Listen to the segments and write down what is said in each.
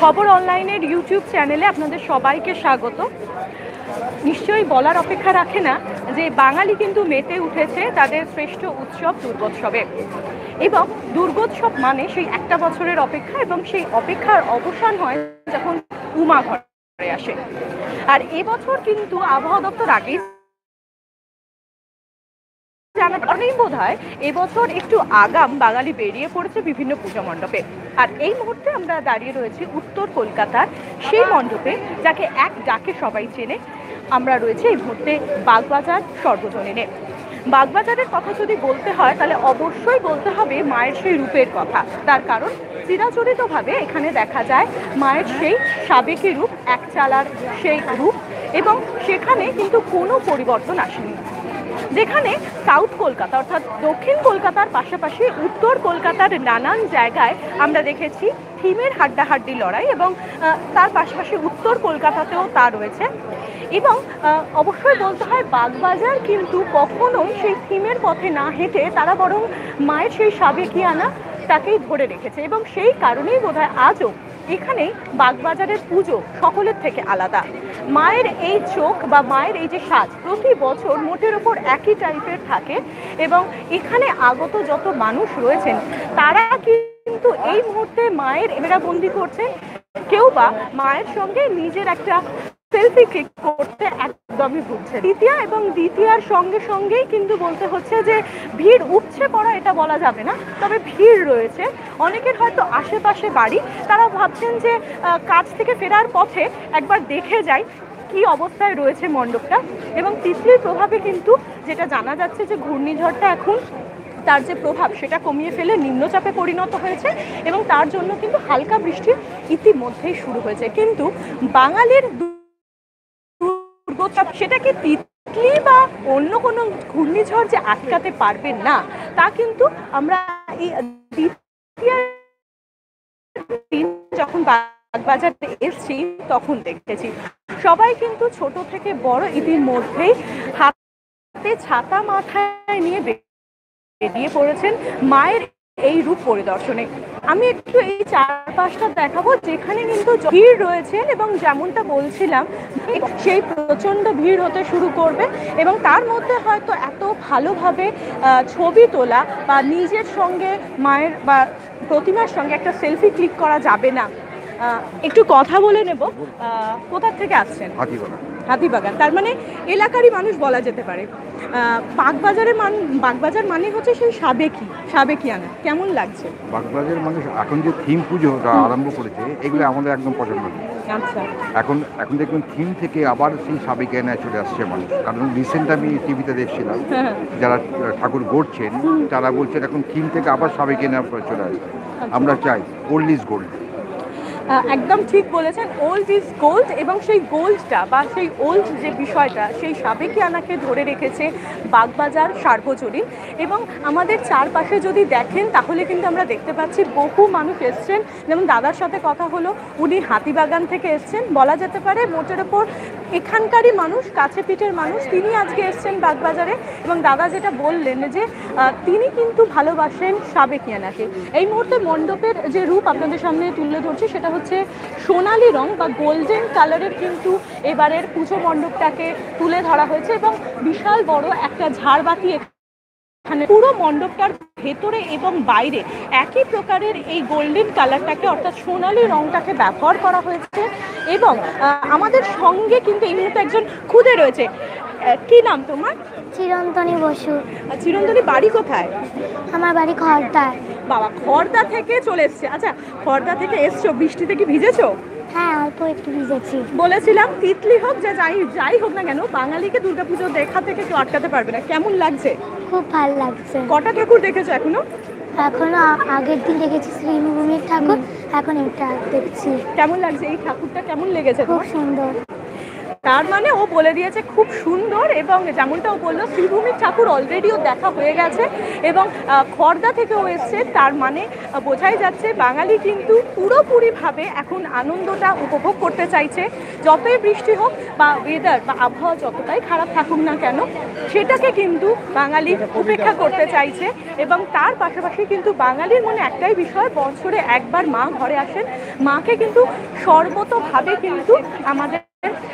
খবর অনলাইনের ইউটিউব চ্যানেলে আপনাদের সবাইকে স্বাগত। নিশ্চয়ই বলার অপেক্ষা রাখে না যে বাঙালি কিন্তু মেতে উঠেছে তাদের শ্রেষ্ঠ উৎসব দুর্গোৎসবে। এবং দুর্গোৎসব মানে সেই একটা বছরের অপেক্ষা এবং সেই অপেক্ষার অবসান হয় যখন উমা ঘরে আসে। আর এবছর কিন্তু আবহাওয়া দপ্তর আগেই জানার কারণেই বোধ হয় এবছর একটু আগাম বাঙালি বেরিয়ে পড়েছে বিভিন্ন পুজো মণ্ডপে। আর এই মুহূর্তে আমরা দাঁড়িয়ে রয়েছি উত্তর কলকাতার সেই মণ্ডপে যাকে এক ডাকে সবাই চেনে। আমরা রয়েছে এই মুহূর্তে বাগবাজার সর্বজনীনে। বাগবাজারের কথা যদি বলতে হয়, তাহলে অবশ্যই বলতে হবে মায়ের সেই রূপের কথা। তার কারণ চিরাচরিতভাবে এখানে দেখা যায় মায়ের সেই সাবেকি রূপ এক চালার সেই রূপ, এবং সেখানে কিন্তু কোনো পরিবর্তন আসেনি। যেখানে সাউথ কলকাতা অর্থাৎ দক্ষিণ কলকাতার পাশাপাশি উত্তর কলকাতার নানান জায়গায় আমরা দেখেছি থিমের হাড্ডাহাড্ডি লড়াই এবং তার পাশাপাশি উত্তর কলকাতাতেও তা রয়েছে। এবং অবশ্যই বলতে হয় বাগবাজার কিন্তু কখনোই সেই থিমের পথে না হেঁটে তারা বরং মায়ের সেই সাবেকিয়ানা তাকেই ধরে রেখেছে এবং সেই কারণেই বোধহয় আজও এখানে বাগবাজারের পুজো সকলের থেকে আলাদা। মায়ের এই চোখ বা মায়ের এই যে সাজ প্রতি বছর মোটের ওপর একই টাইপের থাকে এবং এখানে আগত যত মানুষ রয়েছেন, তারা কিন্তু এই মুহূর্তে মায়ের এরা বন্দি করছে। কেউ বা মায়ের সঙ্গে নিজের একটা সেলফি ক্লিক করতে একদমই ভুলছে দ্বিতীয়া এবং দ্বিতীয়ার সঙ্গে সঙ্গেই কিন্তু বলতে হচ্ছে যে, ভিড় উপচে পড়া এটা বলা যাবে না। তবে ভিড় রয়েছে। অনেকের হয়তো আশেপাশে বাড়ি, তারা ভাবছেন যে কাজ থেকে ফেরার পথে একবার দেখে যাই কি অবস্থায় রয়েছে মণ্ডপটা। এবং তিতলির প্রভাবে কিন্তু যেটা জানা যাচ্ছে যে, ঘূর্ণিঝড়টা এখন তার যে প্রভাব, সেটা কমিয়ে ফেলে নিম্নচাপে পরিণত হয়েছে এবং তার জন্য কিন্তু হালকা বৃষ্টি ইতিমধ্যেই শুরু হয়েছে। কিন্তু বাঙালির দুর্গোৎসব সেটাকে তিতলি বা অন্য কোনো ঘূর্ণিঝড় যে আটকাতে পারবে না? তা কিন্তু আমরা এই যখন বাগবাজারে এসছি, তখন দেখেছি। সবাই কিন্তু ছোট থেকে বড় ইতির ইতিমধ্যেই হাতে ছাতা মাথায় নিয়ে বেরিয়ে পড়েছেন। মায়ের এই রূপ পরিদর্শনে। আমি একটু এই চারপাশটা দেখাবো যেখানে কিন্তু ভিড় রয়েছে এবং যেমনটা বলছিলাম সেই প্রচণ্ড ভিড় হতে শুরু করবে এবং তার মধ্যে হয়তো এত ভালোভাবে ছবি তোলা বা নিজের সঙ্গে মায়ের বা প্রতিমার সঙ্গে একটা সেলফি ক্লিক করা যাবে না। একটু কথা বলে নেব। কোথা থেকে আসছেন? হাতিবাগান। তার মানে এলাকারই মানুষ বলা যেতে পারে। আহ, বাগবাজারের মান বাগবাজার মানে হচ্ছে সেই সাবেকি সাবেকিয়ানা। কেমন লাগছে? বাগবাজারের মানুষ এখন যে থিম পুজোটা আরম্ভ করেছে এগুলো আমাদের একদম পছন্দ আচ্ছা। এখন এখন দেখবেন থিম থেকে আবার সেই সাবেক এনায় চলে আসছে মানুষ। কারণ রিসেন্ট আমি টিভিতে দেখছিলাম হ্যাঁ। যারা ঠাকুর গড়ছেন তারা বলছেন এখন থিম থেকে আবার সাবেক এনা চলে আসছে আমরা চাই ওল্ড ইজ গোল্ড একদম ঠিক বলেছেন ওল্ড ইজ গোল্ড এবং সেই গোল্ডটা বা সেই ওল্ড যে বিষয়টা, সেই সাবেকিয়ানাকে ধরে রেখেছে বাগবাজার সার্বজনীন এবং আমাদের চারপাশে যদি দেখেন, তাহলে কিন্তু আমরা দেখতে পাচ্ছি বহু মানুষ এসছেন। যেমন দাদার সাথে কথা হলো, উনি হাতিবাগান থেকে এসছেন, বলা যেতে পারে মোটের ওপর এখানকারই মানুষ, কাছে পিঠের মানুষ, তিনি আজকে এসছেন বাগবাজারে এবং দাদা যেটা বললেন যে তিনি কিন্তু ভালোবাসেন সাবেকিয়ানাকে। এই মুহূর্তে মণ্ডপের যে রূপ আপনাদের সামনে তুলে ধরছি, সেটা হচ্ছে সোনালি রং বা গোল্ডেন কালারের কিন্তু এবারের পুজো মণ্ডপটাকে তুলে ধরা হয়েছে এবং বিশাল বড় একটা ঝাড়বাতি এখানে পুরো মণ্ডপটার ভেতরে এবং বাইরে একই প্রকারের এই গোল্ডেন কালারটাকে অর্থাৎ সোনালি রংটাকে ব্যবহার করা হয়েছে এবং আমাদের সঙ্গে কিন্তু এই মুহূর্তে একজন খুদে রয়েছে। কি নাম তোমার? চিরন্তনী বসু। চিরন্তনী বাড়ি কোথায়? আমার বাড়ি খড়দায় বাবা খড়দা থেকে চলে এসছে। আচ্ছা খড়দা থেকে এসছো বৃষ্টিতে কি ভিজেছো? হ্যাঁ অল্প একটু ভিজেছি। বলেছিলাম তিতলি হোক যা যাই যাই হোক না কেন বাঙালিকে দুর্গাপুজো দেখা থেকে কেউ আটকাতে পারবে না। কেমন লাগছে? খুব ভালো লাগছে। কটা ঠাকুর দেখেছ এখনও? এখন আগের দিন দেখেছি শ্রীভূমির ঠাকুর এখন এটা দেখছি। কেমন লাগছে? এই ঠাকুরটা কেমন লেগেছে খুব সুন্দর। তার মানে ও বলে দিয়েছে খুব সুন্দর এবং যেমনটা ও বলল শ্রীভূমির ঠাকুর অলরেডিও দেখা হয়ে গেছে এবং খর্দা খড়দা থেকে ও এসছে। তার মানে বোঝাই যাচ্ছে বাঙালি কিন্তু পুরোপুরিভাবে এখন আনন্দটা উপভোগ করতে চাইছে। যতই বৃষ্টি হোক বা ওয়েদার বা আবহাওয়া যতটাই খারাপ থাকুক না কেন সেটাকে কিন্তু বাঙালি উপেক্ষা করতে চাইছে এবং তার পাশাপাশি কিন্তু বাঙালির মনে একটাই বিষয় বছরে একবার মা ঘরে আসেন। মাকে কিন্তু সর্বতভাবে কিন্তু আমাদের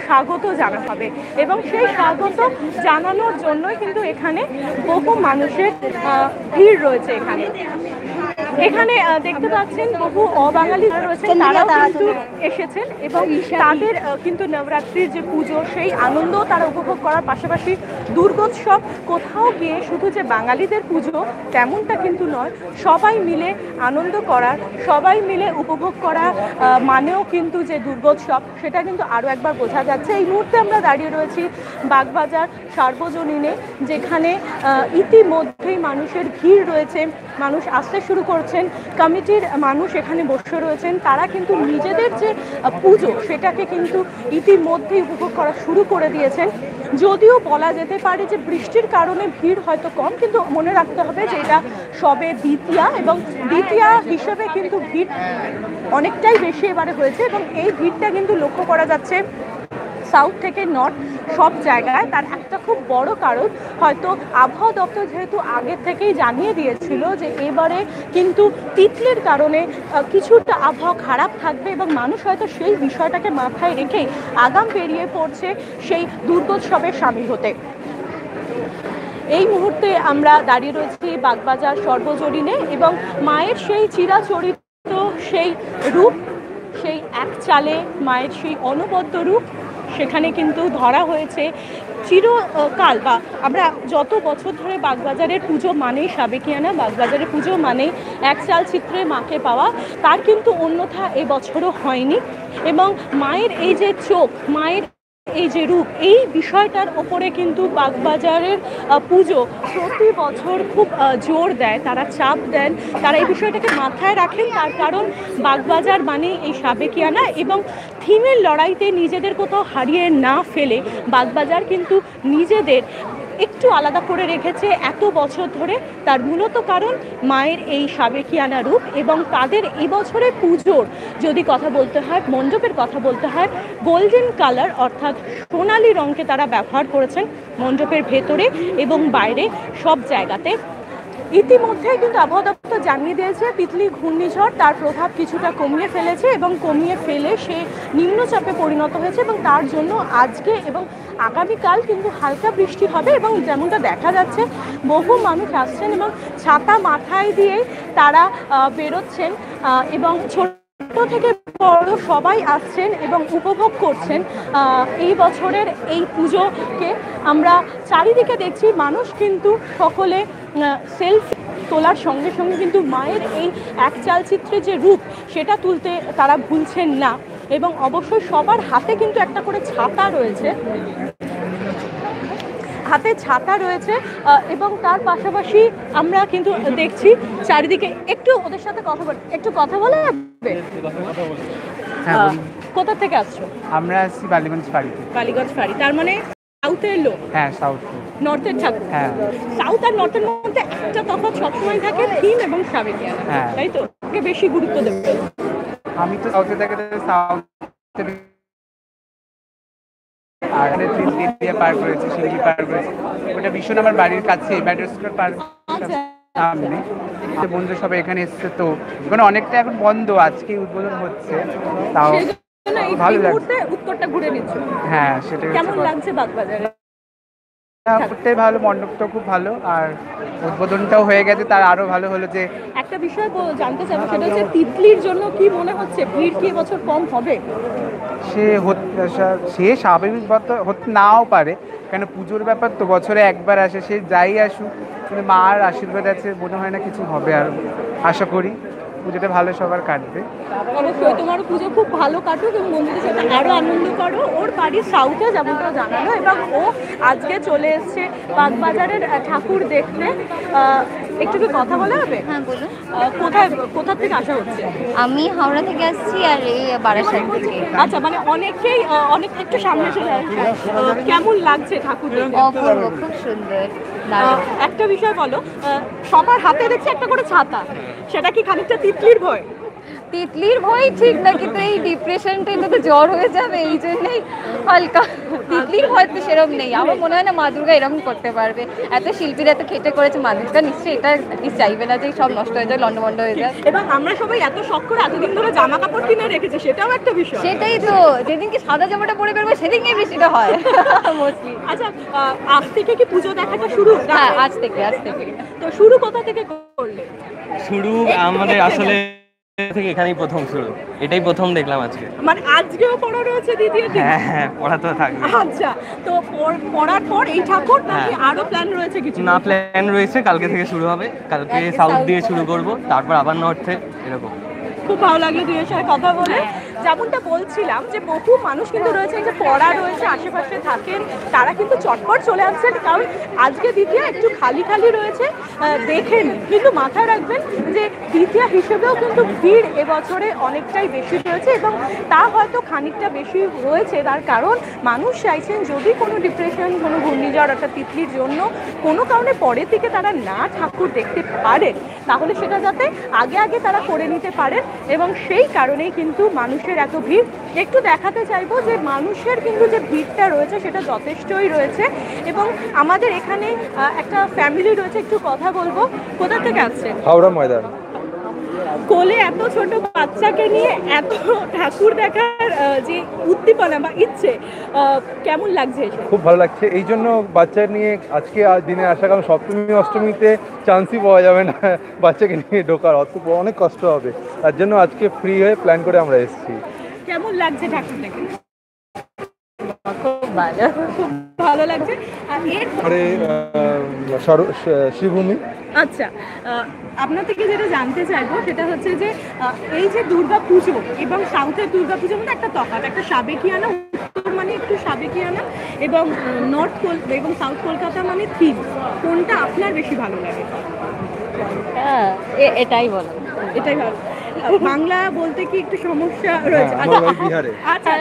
স্বাগত জানা হবে। এবং সেই স্বাগত জানানোর জন্যই কিন্তু এখানে বহু মানুষের ভিড় রয়েছে এখানে। এখানে দেখতে পাচ্ছেন বহু অবাঙালি রয়েছেন তারাও কিন্তু এসেছেন এবং তাদের কিন্তু নবরাত্রির যে পুজো সেই আনন্দ তারা উপভোগ করার পাশাপাশি দুর্গোৎসব কোথাও গিয়ে শুধু যে বাঙালিদের পুজো তেমনটা কিন্তু নয় সবাই মিলে আনন্দ করার সবাই মিলে উপভোগ করা মানেও কিন্তু যে দুর্গোৎসব সেটা কিন্তু আরও একবার বোঝা যাচ্ছে। এই মুহূর্তে আমরা দাঁড়িয়ে রয়েছি বাগবাজার সার্বজনীনে যেখানে ইতিমধ্যেই মানুষের ভিড় রয়েছে। মানুষ আসতে শুরু করছেন, কমিটির মানুষ এখানে বসে রয়েছেন, তারা কিন্তু নিজেদের যে পুজো সেটাকে কিন্তু ইতিমধ্যেই উপভোগ করা শুরু করে দিয়েছেন। যদিও বলা যেতে পারে যে বৃষ্টির কারণে ভিড় হয়তো কম, কিন্তু মনে রাখতে হবে যে এটা সবে দ্বিতীয়া এবং দ্বিতীয়া হিসেবে কিন্তু ভিড় অনেকটাই বেশি এবারে হয়েছে এবং এই ভিড়টা কিন্তু লক্ষ্য করা যাচ্ছে সাউথ থেকে নর্থ সব জায়গায়। তার একটা খুব বড় কারণ, হয়তো আবহাওয়া দপ্তর যেহেতু আগে থেকেই জানিয়ে দিয়েছিল যে এবারে কিন্তু তিতলির কারণে কিছুটা আবহাওয়া খারাপ থাকবে এবং মানুষ হয়তো সেই বিষয়টাকে মাথায় রেখেই আগাম পেরিয়ে পড়ছে সেই দুর্গোৎসবে সামিল হতে। এই মুহূর্তে আমরা দাঁড়িয়ে রয়েছি বাগবাজার সর্বজনীনে এবং মায়ের সেই চিরাচরিত সেই রূপ, সেই এক চালে মায়ের সেই অনবদ্য রূপ সেখানে কিন্তু ধরা হয়েছে। চিরকাল বা আমরা যত বছর ধরে বাগবাজারের পুজো মানেই সাবেকিয়ানা, বাগবাজারের পুজো মানেই এক চাল চিত্রে মাকে পাওয়া, তার কিন্তু অন্যথা এবছরও হয়নি। এবং মায়ের এই যে চোখ, মায়ের এই যে রূপ, এই বিষয়টার ওপরে কিন্তু বাগবাজারের পুজো প্রতি বছর খুব জোর দেয়, তারা চাপ দেন। তারা এই বিষয়টাকে মাথায় রাখেন, তার কারণ বাগবাজার মানে এই সাবেকিয়ানা এবং থিমের লড়াইতে নিজেদের কোথাও হারিয়ে না ফেলে বাগবাজার কিন্তু নিজেদের একটু আলাদা করে রেখেছে এত বছর ধরে। তার মূলত কারণ মায়ের এই সাবেকিয়ানা রূপ এবং তাদের এবছরের পুজোর যদি কথা বলতে হয়, মণ্ডপের কথা বলতে হয় গোল্ডেন কালার অর্থাৎ সোনালি রঙকে তারা ব্যবহার করেছেন মণ্ডপের ভেতরে এবং বাইরে সব জায়গাতে। ইতিমধ্যেই কিন্তু আবহাওয়া দপ্তর জানিয়ে দিয়েছে, তিতলি ঘূর্ণিঝড় তার প্রভাব কিছুটা কমিয়ে ফেলেছে এবং কমিয়ে ফেলে সে নিম্নচাপে পরিণত হয়েছে এবং তার জন্য আজকে এবং আগামীকাল কিন্তু হালকা বৃষ্টি হবে এবং যেমনটা দেখা যাচ্ছে, বহু মানুষ আসছেন এবং ছাতা মাথায় দিয়ে তারা বেরোচ্ছেন এবং ছোট ছোট থেকে বড় সবাই আসছেন এবং উপভোগ করছেন এই বছরের এই পুজোকে। আমরা চারিদিকে দেখছি মানুষ কিন্তু সকলে সেলফি তোলার সঙ্গে সঙ্গে কিন্তু মায়ের এই এক চালচিত্রে যে রূপ, সেটা তুলতে তারা ভুলছেন না। এবং অবশ্যই সবার হাতে কিন্তু একটা করে ছাতা রয়েছে। হাতে ছাতা রয়েছে এবং তার পাশাপাশি আমরা কিন্তু দেখছি চারিদিকে একটু ওদের সাথে কথা বল একটু কথা বলা যাবে? হ্যাঁ কোথা থেকে আসছো? আমরা আসছি বালিগঞ্জ বাড়িতে কালীগঞ্জ ফাড়ি তার মানে সাউথের লোক? হ্যাঁ সাউথ নর্থের ঠাকুর হ্যাঁ। সাউথ আর নর্থের মধ্যে একটা তফাৎ সবসময় থাকে থিম এবং সাবেকিয়ানা হ্যাঁ। তাই তো? বেশি গুরুত্ব দেবে। আমি তো সাউথে থাকি সাউথ আর দিয়ে পার করেছি সিঙ্গি পার করেছি। ওটা ভীষণ আমার বাড়ির কাছে ব্যাটার স্কোয়ার পার আচ্ছা সামনে তো সবাই এখানে এসছে তো ওখানে অনেকটা এখন বন্ধ আজকে উদ্বোধন হচ্ছে। তাও ভালো লাগছে। উত্তরটা ঘুরে নিচ্ছ। হ্যাঁ সেটাই কেমন লাগছে বাগবাজারে? ঠাকুরটাই ভালো মণ্ডপটাও খুব ভালো আর উদ্বোধনটাও হয়ে গেছে তার আরও ভালো হলো যে একটা বিষয় জানতে চাবো সেটা হচ্ছে তিতলির জন্য কি মনে হচ্ছে? ভিড় কি এবছর কম হবে? সে সে স্বাভাবিক হতে নাও পারে কেন পুজোর ব্যাপার তো বছরে একবার আসে সে যাই আসুক কিন্তু মার আশীর্বাদ আছে মনে হয় না কিছু হবে আর আশা করি। পুজোটা ভালো সবার কাটবে। অবশ্যই তোমার পুজো খুব ভালো কাটুক এবং বন্ধুদের সাথে আরও আনন্দ করো। ওর বাড়ি সাউথে যেমনটা জানালো, এবং ও আজকে চলে এসছে বাগবাজারের ঠাকুর দেখতে। একটু কি কথা বলা হবে? হ্যাঁ বলুন। কোথায় কোথা থেকে আসা হচ্ছে? আমি হাওড়া থেকে আসছি আর এই বারাসাত থেকে। আচ্ছা মানে অনেকেই অনেক একটু সামনে চলে আসছে। কেমন লাগছে ঠাকুর অপূর্ব খুব সুন্দর একটা বিষয় বলো সবার হাতে দেখছি একটা করে ছাতা। সেটা কি খানিকটা তিতলির ভয়? তিতলির ভয় ঠিক না কিন্তু এই ডিপ্রেশনটা এটাতে জ্বর হয়ে যাবে এই জন্যই হালকা তিতলির ভয় তো সেরকম নেই। আমার মনে হয় না মা দুর্গা এরকম করতে পারবে। এত শিল্পীরা এত খেটে করেছে মা দুর্গা নিশ্চয়ই এটা চাইবে না যে সব নষ্ট হয়ে যায় লন্ডভন্ড হয়ে যায় এবং আমরা সবাই এত শখ করে এতদিন ধরে জামা কাপড় কিনে রেখেছি সেটাও একটা বিষয়। সেটাই তো যেদিনকে সাদা জামাটা পরে বেরোবে সেদিনকে বৃষ্টিটা হয় মোস্টলি আচ্ছা আজ থেকে কি পুজো দেখাটা শুরু? হ্যাঁ আজ থেকে আজ থেকে। তো শুরু কোথা থেকে করলে? শুরু আমাদের আসলে থেকে এখানেই প্রথম শুরু। এটাই প্রথম দেখলাম আজকে। মানে আজকেও পড়া রয়েছে দিদি হ্যাঁ হ্যাঁ পড়া তো থাকবে। আচ্ছা তো পড়ার পর এই ঠাকুর নাকি হ্যাঁ। আরও প্ল্যান রয়েছে কিছু? না প্ল্যান রয়েছে কালকে থেকে শুরু হবে। কালকে কালকে সাউথ দিয়ে শুরু করব তারপর আবার নর্থে এরকম। খুব ভালো লাগল দুইয়ের সাথে কথা বলে। যেমনটা বলছিলাম যে বহু মানুষ কিন্তু রয়েছে যে পড়া রয়েছে, আশেপাশে থাকেন, তারা কিন্তু চটপট চলে আসছেন, কারণ আজকে দ্বিতীয় একটু খালি খালি রয়েছে দেখেন, কিন্তু মাথায় রাখবেন যে দ্বিতীয় হিসেবেও কিন্তু ভিড় এবছরে অনেকটাই বেশি রয়েছে এবং তা হয়তো খানিকটা বেশি রয়েছে তার কারণ মানুষ চাইছেন যদি কোনো ডিপ্রেশন কোনো ঘূর্ণিঝড় অর্থাৎ তিতলির জন্য কোনো কারণে পরের দিকে তারা না ঠাকুর দেখতে পারেন, তাহলে সেটা যাতে আগে আগে তারা করে নিতে পারেন এবং সেই কারণেই কিন্তু মানুষের এত ভিড়। একটু দেখাতে চাইব যে মানুষের কিন্তু যে ভিড়টা রয়েছে সেটা যথেষ্টই রয়েছে এবং আমাদের এখানে একটা ফ্যামিলি রয়েছে, একটু কথা বলব। কোথা থেকে আসছে হাওড়া ময়দান। কোলে এত ছোট বাচ্চাকে নিয়ে এত ঠাকুর দেখার যে উদ্দীপনা বা ইচ্ছে কেমন লাগছে খুব ভালো লাগছে। এই জন্য বাচ্চা নিয়ে আজকে আজ দিনে আসা কারণ সপ্তমী অষ্টমীতে চান্সই পাওয়া যাবে না বাচ্চাকে নিয়ে ঢোকার। অত অনেক কষ্ট হবে। তার জন্য আজকে ফ্রি হয়ে প্ল্যান করে আমরা এসেছি। কেমন লাগছে ঠাকুর দেখে ভালো খুব ভালো লাগছে। আর এর পরে শ্রীভূমি। আচ্ছা আপনার থেকে যেটা জানতে চাইব সেটা হচ্ছে যে এই যে দুর্গা পুজো এবং সাউথের দুর্গা পুজোর মধ্যে একটা তফাৎ একটা সাবেকিয়ানা উত্তর মানে একটু সাবেকিয়ানা এবং নর্থ কল এবং সাউথ কলকাতা মানে থিম কোনটা আপনার বেশি ভালো লাগে? হ্যাঁ এ- এটাই বলো। এটাই ভালো। বাংলা বলতে কি একটু সমস্যা রয়েছে হ্যাঁ, আমার বাড়ি বিহারে। अच्छा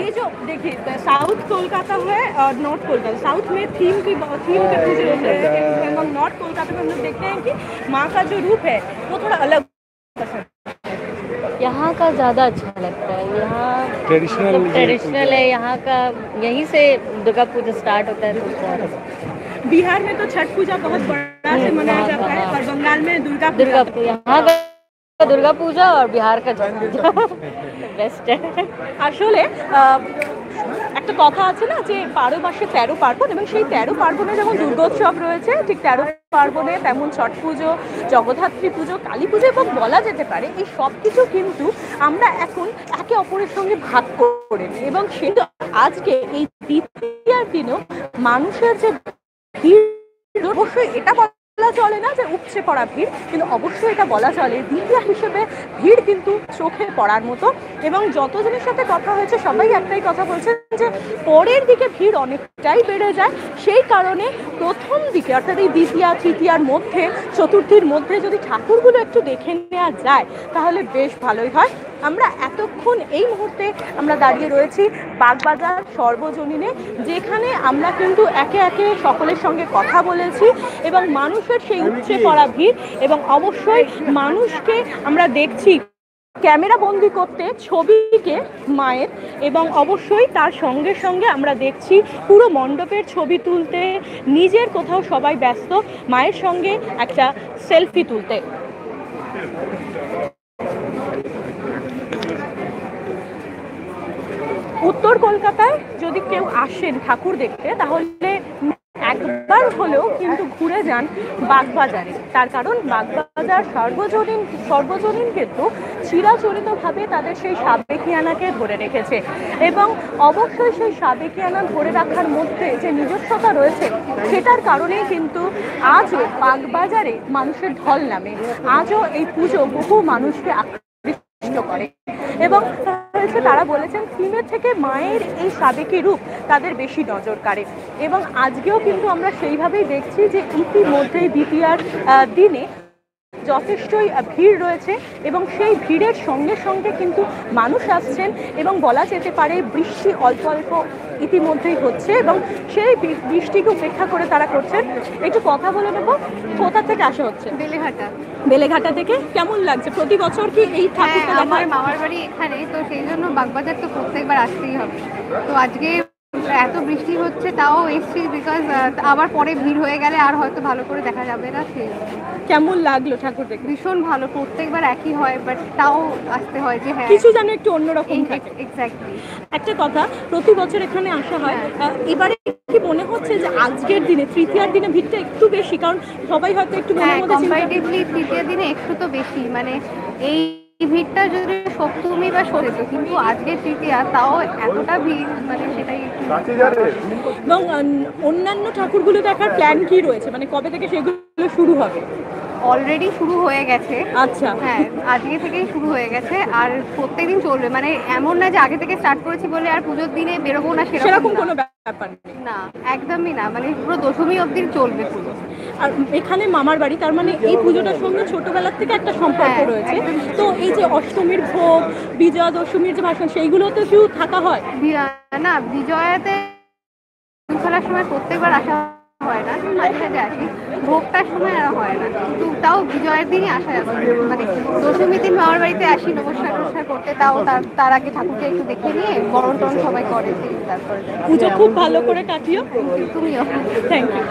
ये जो देखिए साउथ कोलकाता है और नॉर्थ कोलकाता साउथ में थीम की थीम के पूजे होते हैं और नॉर्थ कोलकाता में हम लोग देखते हैं कि माँ का जो रूप है वो थोड़ा अलग होता है। यहाँ का ज़्यादा अच्छा लगता है यहाँ ट्रेडिशनल ट्रेडिशनल है यहाँ का यहीं से दुर्गा पूजा स्टार्ट होता है तो बहुत अच्छा। बिहार में तो छठ पूजा बहुत बड़ा से मनाया जाता है और बंगाल में दुर्गा पूजा दुर्गा पूजा यहाँ का दुर्गा पूजा और बिहार का छठ पूजा बेस्ट है আসলে আহ, একটা কথা আছে না যে বারো মাসে তেরো পার্বণ এবং সেই তেরো পার্বণে যেমন দুর্গোৎসব রয়েছে ঠিক তেরো পার্বণে তেমন ছট পুজো জগদ্ধাত্রী পুজো কালী পুজো এবং বলা যেতে পারে এই সব কিছু কিন্তু আমরা এখন একে অপরের সঙ্গে ভাগ করে নিই এবং সেই আজকে এই দ্বিতীয়ার দিনেও মানুষের যে ভিড় অবশ্যই এটা বলা চলে না যে উপচে পড়া ভিড়, কিন্তু অবশ্যই এটা বলা চলে। দ্বিতীয় হিসেবে ভিড় কিন্তু চোখে পড়ার মতো এবং যতজনের সাথে কথা হয়েছে, সবাই একটাই কথা বলছেন যে পরের দিকে ভিড় অনেকটাই বেড়ে যায়। সেই কারণে প্রথম দিকে, অর্থাৎ এই দ্বিতীয়া, তৃতীয়ার মধ্যে, চতুর্থীর মধ্যে যদি ঠাকুরগুলো একটু দেখে নেওয়া যায়, তাহলে বেশ ভালোই হয়। আমরা এতক্ষণ এই মুহূর্তে আমরা দাঁড়িয়ে রয়েছি বাগবাজার সর্বজনীনে যেখানে আমরা কিন্তু একে একে সকলের সঙ্গে কথা বলেছি এবং মানুষের সেই উচ্ছে পড়া ভিড় এবং অবশ্যই মানুষকে আমরা দেখছি ক্যামেরা বন্দি করতে ছবিকে মায়ের এবং অবশ্যই তার সঙ্গে সঙ্গে আমরা দেখছি পুরো মণ্ডপের ছবি তুলতে নিজের কোথাও সবাই ব্যস্ত মায়ের সঙ্গে একটা সেলফি তুলতে। উত্তর কলকাতায় যদি কেউ আসেন ঠাকুর দেখতে, তাহলে একবার হলেও কিন্তু ঘুরে যান বাগবাজারে। তার কারণ বাগবাজার সর্বজনীন সর্বজনীন কিন্তু চিরাচরিতভাবে তাদের সেই সাবেকিয়ানাকে ধরে রেখেছে। এবং অবশ্যই সেই সাবেকিয়ানা ধরে রাখার মধ্যে যে নিজস্বতা রয়েছে, সেটার কারণেই কিন্তু আজও বাগবাজারে মানুষের ঢল নামে। আজও এই পুজো বহু মানুষকে আকৃষ্ট করে। এবং হয়েছে তারা বলেছেন থিমের থেকে মায়ের এই সাবেকি রূপ তাদের বেশি নজর কাড়ে। এবং আজকেও কিন্তু আমরা সেইভাবেই দেখছি যে ইতিমধ্যেই দ্বিতীয়ার দিনে যথেষ্টই ভিড় রয়েছে এবং সেই ভিড়ের সঙ্গে সঙ্গে কিন্তু মানুষ আসছেন এবং বলা যেতে পারে বৃষ্টি অল্প অল্প ইতিমধ্যেই হচ্ছে এবং সেই বৃষ্টিকে উপেক্ষা করে তারা করছেন। একটু কথা বলে নেব কোথা থেকে আসা হচ্ছে? বেলেঘাটা। বেলেঘাটা থেকে? কেমন লাগছে? প্রতি বছর কি এই হ্যাঁ ঠাকুরটা আমার মামার বাড়ি এখানে তো সেই জন্য বাগবাজার তো প্রত্যেকবার আসতেই হবে। তো আজকে এত বৃষ্টি হচ্ছে তাও এসছি বিকজ আবার পরে ভিড় হয়ে গেলে আর হয়তো ভালো করে দেখা যাবে না সেই। কেমন লাগল ঠাকুর দেখে ভীষণ ভালো প্রত্যেকবার একই হয় বাট তাও আসতে হয় যে হ্যাঁ কিছু যেন একটু অন্যরকম থাকে। এক্স্যাক্টলি একটা কথা প্রতি বছর এখানে আসা হয় এবারে কি মনে হচ্ছে যে আজকের দিনে তৃতীয়ার দিনে ভিড়টা একটু বেশি? কারণ সবাই হয়তো একটু মনের হ্যাঁ মধ্যে কম্পারেটিভলি তৃতীয় দিনে একটু তো বেশি। মানে এই ভিড়টা যদি সপ্তমী বা সরেত কিন্তু আজকে তৃতীয়া তাও এতটা ভিড় মানে সেটাই একটু এবং অন্যান্য ঠাকুরগুলো দেখার প্ল্যান কি রয়েছে? মানে কবে থেকে সেগুলো শুরু হবে। অলরেডি শুরু হয়ে গেছে। আচ্ছা। হ্যাঁ আজকে থেকেই শুরু হয়ে গেছে। আর প্রত্যেকদিন চলবে। মানে এমন না যে আগে থেকে স্টার্ট করেছি বলে আর পুজোর দিনে বেরোবো না সেরকম কোনো ব্যাপার নেই। না একদমই না। মানে পুরো দশমী অবধি চলবে পুজো। আর এখানে মামার বাড়ি তার মানে এই পুজোটার সঙ্গে ছোটবেলার থেকে একটা সম্পর্ক হ্যাঁ, রয়েছে। তো এই যে অষ্টমীর ভোগ বিজয়া দশমীর যে ভাষণ সেইগুলো তো একটু থাকা হয়? না বিজয়াতে খেলার সময় প্রত্যেকবার আসা হয় না মাঝে সাঝে আসি। ভোগটার সময় আর হয় না। কিন্তু তাও বিজয়ের দিনই আসা যাবে মানে দশমী দিন মামার বাড়িতে আসি নমস্কার টমস্কার করতে তাও তার তার আগে ঠাকুরকে একটু দেখে নিয়ে বরণ টরণ সবাই করে তারপরে পুজো খুব ভালো করে কাটিও। তুমিও। থ্যাংক ইউ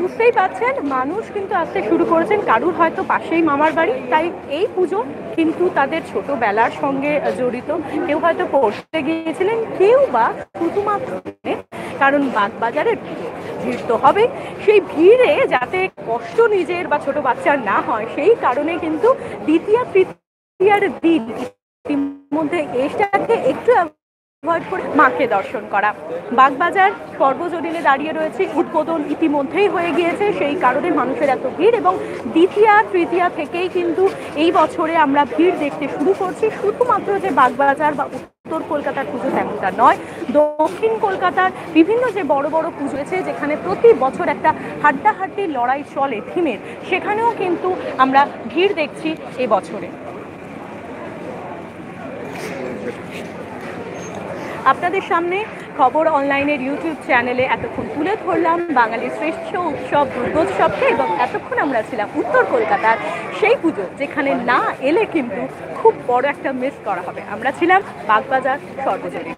বুঝতেই পারছেন মানুষ কিন্তু আসতে শুরু করেছেন কারুর হয়তো পাশেই মামার বাড়ি। তাই এই পুজো কিন্তু তাদের ছোটবেলার সঙ্গে জড়িত। কেউ হয়তো পড়তে গিয়েছিলেন কেউ বা শুধুমাত্র কারণ বাগবাজারের পুজো ভিড় তো হবে। সেই ভিড়ে যাতে কষ্ট নিজের বা ছোট বাচ্চার না হয়, সেই কারণে কিন্তু দ্বিতীয়, তৃতীয়ার দিন ইতিমধ্যে এটাকে একটু মাকে দর্শন করা। বাগবাজার সর্বজনীনে দাঁড়িয়ে রয়েছে, উদ্বোধন ইতিমধ্যেই হয়ে গিয়েছে, সেই কারণে মানুষের এত ভিড় এবং দ্বিতীয়া, তৃতীয়া থেকেই কিন্তু এই বছরে আমরা ভিড় দেখতে শুরু করছি। শুধুমাত্র যে বাগবাজার বা উত্তর কলকাতার পুজো তেমনটা নয়, দক্ষিণ কলকাতার বিভিন্ন যে বড় বড় পুজো আছে যেখানে প্রতি বছর একটা হাড্ডাহাড্ডি লড়াই চলে থিমের, সেখানেও কিন্তু আমরা ভিড় দেখছি এবছরে আপনাদের সামনে খবর অনলাইনের ইউটিউব চ্যানেলে এতক্ষণ তুলে ধরলাম। বাঙালির শ্রেষ্ঠ উৎসব, দুর্গোৎসবকে এবং এতক্ষণ আমরা ছিলাম উত্তর কলকাতার সেই পুজো, যেখানে না এলে কিন্তু খুব বড় একটা মিস করা হবে। আমরা ছিলাম বাগবাজার সর্বজনীন।